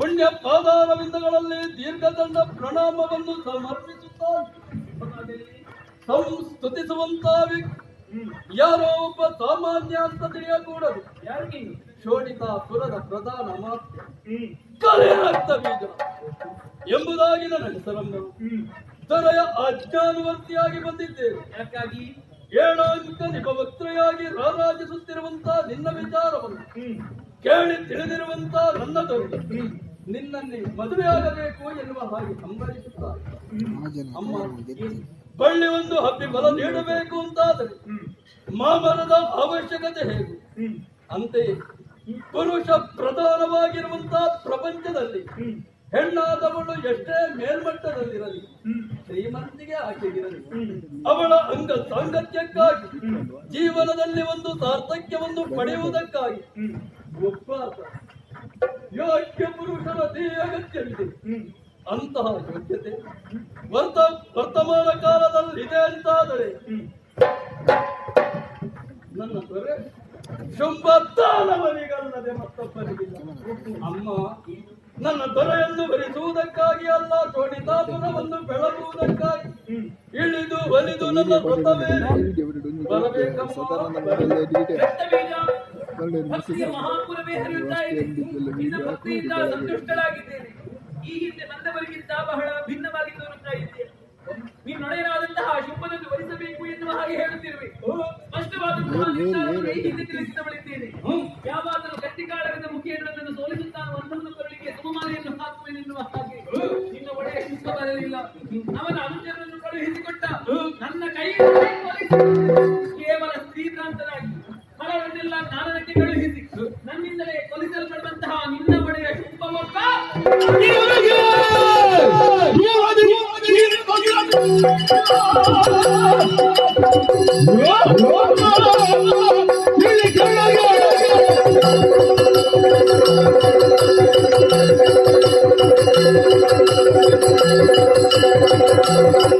ಪುಣ್ಯ ಪಾದಾರವಿಂದಗಳಲ್ಲಿ ದೀರ್ಘದಂಡ ಪ್ರಣಾಮವನ್ನು ಸಮರ್ಪಿಸುತ್ತ ಯಾರೋ ಒಬ್ಬ ಸಾಮಾನ್ಯ ಅಂತ ತಿಳಿಯಕೂಡದು ಶೋಣಿತ ಪುರದ ಪ್ರಧಾನ ಮಾತ್ರ ಹ್ಮ್. ಕಲೆ ರಕ್ತ ಬೀಜ ಎಂಬುದಾಗಿ ನನ್ನ ಹೆಸರನ್ನು ದೊರೆಯ ಅಜ್ಞಾನವರ್ತಿಯಾಗಿ ಬಂದಿದ್ದೇನೆ ಯಾಕಾಗಿ? ಏಳಾಂಕ ನಿಪವಕ್ತೆಯಾಗಿ ರಾರಾಜಿಸುತ್ತಿರುವಂತಹ ನಿನ್ನ ವಿಚಾರವನ್ನು ಕೇಳಿ ತಿಳಿದಿರುವಂತ ನನ್ನ ದೊರೆ ನಿನ್ನನ್ನೇ ಮದುವೆಯಾಗಬೇಕು ಎನ್ನುವ ಹಾಗೆ ಸಂಭ್ರಮಿಸುತ್ತಾರೆ ಅಮ್ಮ ಬಳ್ಳಿ ಒಂದು ಹಬ್ಬಿ ಬಲ ನೀಡಬೇಕು ಅಂತಾದರೆ ಮಾಮನದ ಮಾಮರದ ಅವಶ್ಯಕತೆ ಹೇಗೆ? ಅಂತೆ ಅಂತೆಯೇ ಪುರುಷ ಪ್ರಧಾನವಾಗಿರುವಂತಹ ಪ್ರಪಂಚದಲ್ಲಿ ಹೆಣ್ಣಾದವಳು ಎಷ್ಟೇ ಮೇಲ್ಮಟ್ಟದಲ್ಲಿರಲಿ ಶ್ರೀಮಂತಿಗೆ ಆಕೆಗಿರಲಿ ಅವಳ ಅಂಗ ಸಾಂಗತ್ಯಕ್ಕಾಗಿ ಜೀವನದಲ್ಲಿ ಒಂದು ಸಾರ್ಥಕ್ಯವನ್ನು ಪಡೆಯುವುದಕ್ಕಾಗಿ ಒಬ್ಬಾತ ಯೋಗ್ಯ ಪುರುಷನ ದೇಹ ಅಗತ್ಯವಿದೆ. ಅಂತಹ ಯೋಗ್ಯತೆ ವರ್ತ ವರ್ತಮಾನ ಕಾಲದಲ್ಲಿದೆ ಅಂತಾದರೆ ನನ್ನ ತೊರೆ ಶುಂಭತ್ತಾನವರಿಗಲ್ಲದೆ ಮತ್ತೊಬ್ಬರಿಗಿಲ್ಲ ಅಮ್ಮ ನನ್ನ ದೊರೆಯನ್ನು ಭರಿಸುವುದಕ್ಕಾಗಿ ಅಲ್ಲ ಶೋಣಿತಾಪುರವನ್ನು ಬೆಳಗುವುದಕ್ಕಾಗಿ. ಇಳಿದು ಬಲಿದು ನನ್ನ ವ್ರತವೇ ಬರಬೇಕಮ್ಮ ಮಹಾಪುರವೇ ಹರಿಯುತ್ತಾ ಇದೆ. ನಿನ್ನ ಭಕ್ತಿಯಿಂದ ಸಂತುಷ್ಟಳಾಗಿದ್ದೇನೆ ಈ ಹಿಂದೆ ಬಂದವರಿಗಿಂತ ಬಹಳ ಭಿನ್ನವಾಗಿ ತೋರುತ್ತಾ ಇದ್ದೆ ನೀನೊಡೆಯರಾದಂತಹ ಶುಭವನ್ನು ವರಿಸಬೇಕು ಎನ್ನುವ ಹಾಗೆ ಹೇಳುತ್ತಿರುವೆ. ಸ್ಪಷ್ಟವಾದ ಹಿಂದೆ ತಿಳಿಸಿದವಳಿದ್ದೇನೆ. ಯಾವಾಗಲೂ ಗಟ್ಟಿಗಾಳವಿದ ಮುಖಿಯನ್ನು ಸೋಲಿಸುತ್ತಾನು ಒಂದೊಂದು ಕೊರಳಿಗೆ ಸುಮಮಾಲೆಯನ್ನು ಹಾಕುವೆನೆನ್ನುವ ಹಾಗೆ. ನಿನ್ನ ಒಡೆಯ ಶುಭ ಬರಲಿಲ್ಲ. ಅವನ ಅನುಜನನ್ನು ಕಳುಹಿಸಿಕೊಟ್ಟ. ನನ್ನ ಕೈಯಲ್ಲಿ ಕೇವಲ ಸ್ತ್ರೀಕಾಂತರಾಗಿ ಫಲವನ್ನೆಲ್ಲ ಕಾರಣಕ್ಕೆ ಕಳುಹಿಸಿ. ನನ್ನಿಂದಲೇ ಕೊಲಿಸಲ್ಪಡುವಂತಹ ನಿನ್ನ ಒಡೆಯ ಶುಂಭವೊಬ್ಬ Thank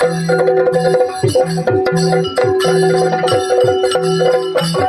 Thank you.